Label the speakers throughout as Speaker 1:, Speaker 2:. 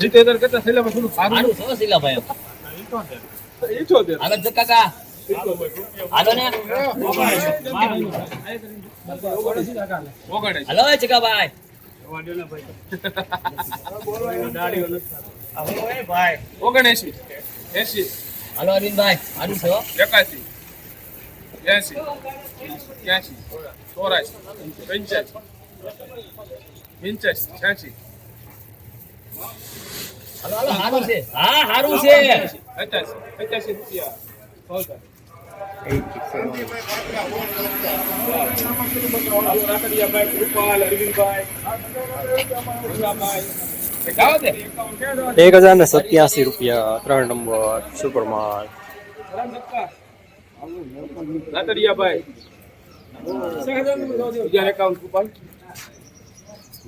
Speaker 1: જીતેન્દ્ર કરતા થેલામાં થોડું સારું
Speaker 2: છો. શીલાભાઈ
Speaker 1: ઈઠોતેર
Speaker 2: આગળ છે કાકા હાલો એ ચકાભાઈ
Speaker 1: ઓગણએસી એસી
Speaker 2: હલો અરવિંદભાઈ સારું છો
Speaker 1: એકાસી એસી ત્યાસી ચોરાસી પંચ્યાસી પંચ્યાસી છ્યાસી
Speaker 2: હાલો હાલો સારું છે હા સારું છે
Speaker 1: પચાસી પચાસી રૂપિયા સોલતા. રાકડિયાભાઈ, કૃપાલ, અરવિંદભાઈ, ભોલાભાઈ. જાઓ દે.
Speaker 3: એક હજાર ને સત્યાસી રૂપિયા ત્રણ નંબર સુપરમાલ
Speaker 1: રાતડિયાભાઈ. અગિયાર એકાવન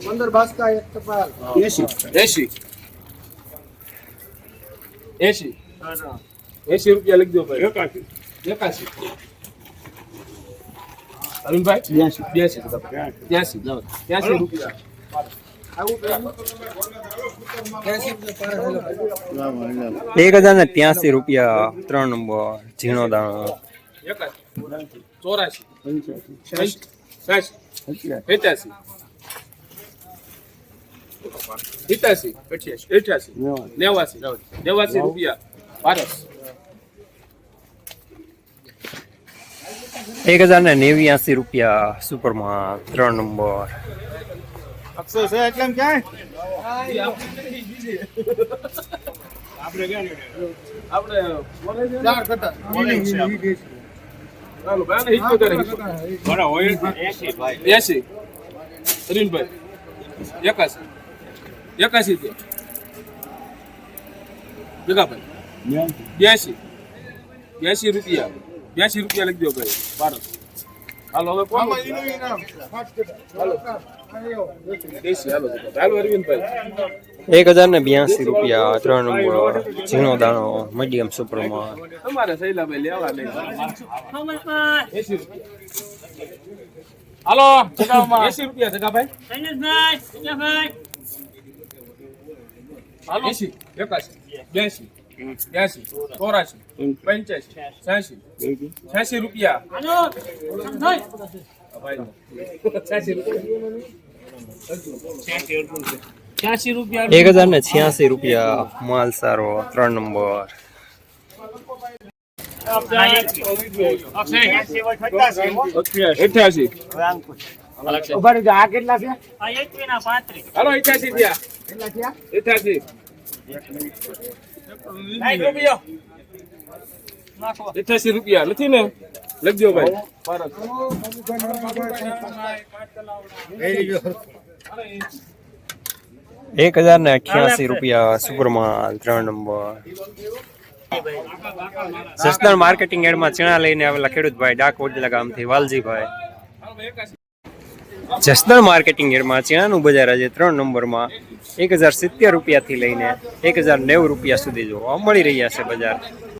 Speaker 4: પંદર બાસકા એક ટપાલ
Speaker 1: એસી એસી એસી એસી રૂપિયા લખજો ભાઈ એકાસી એકાસી અરુણભાઈ બ્યાસી બ્યાસી ત્યાસી ત્યાસી રૂપિયા
Speaker 3: એક હજાર ને ત્યાસી રૂપિયા ત્રણ નંબર ઝીણો દાણો
Speaker 1: એકાસી ચોરાસી સાસી પંચ્યાસી સિત્યાસી અઠ્યાસી અઠ્યાસી નેવાસી. નેવાસી રૂપિયા.
Speaker 3: એક હજાર ને નેવ્યાસી રૂપિયા સુપરમાલ ત્રણ નંબર.
Speaker 4: અક્ષર છે એટલે ક્યાંય?
Speaker 1: આપણે બોલે
Speaker 4: ચાર કટા
Speaker 1: એસી અરવિંદભાઈ. એકાસી એકાસી તે જગાભાઈ. બ્યાસી બ્યાસી રૂપિયા. બ્યાસી રૂપિયા લખજો ભાઈ. ભારત હાલો હવે કોણ
Speaker 4: હાલો
Speaker 1: દેશી હાલો. હાલો અરવિંદભાઈ.
Speaker 3: એક હજાર ને બ્યાસી રૂપિયા ત્રણ નંબર ઝીણો દાણો મીડિયમ
Speaker 1: રૂપિયા હાલો એસી રૂપિયા જગાભાઈ હાલો. એસી એકાસી બ્યાસી બ્યાસી ચોરાસી પંચ્યાસી છ્યાસી છ્યાસી રૂપિયા. ભાઈ છ્યાસી રૂપિયા.
Speaker 3: એક હજાર ને છ્યાસી રૂપિયા. માલ સારો ત્રણ નંબર.
Speaker 1: અઠ્યાસી.
Speaker 4: ઊભા રહેજો આ કેટલા છે
Speaker 1: હાલો અઠ્યાસી
Speaker 4: થયા.
Speaker 1: અઠ્યાસી. અઠ્યાસી રૂપિયા. નથી ને? લખજો ભાઈ.
Speaker 3: એક હજાર ને અઠ્યાસી રૂપિયા સુપરમાલ ત્રણ નંબર. જસદણ માર્કેટિંગ એડમાં ચણા લઈને આવેલા ખેડૂતભાઈ ડાક ઓડલા ગામથી વાલજીભાઈ. જસદણ માર્કેટિંગ એડમાં ચણાનું બજાર આજે ત્રણ નંબરમાં એક હજાર સિત્તેર રૂપિયાથી લઈને એક હજાર નેવું રૂપિયા સુધી જોવા મળી રહ્યા છે બજાર.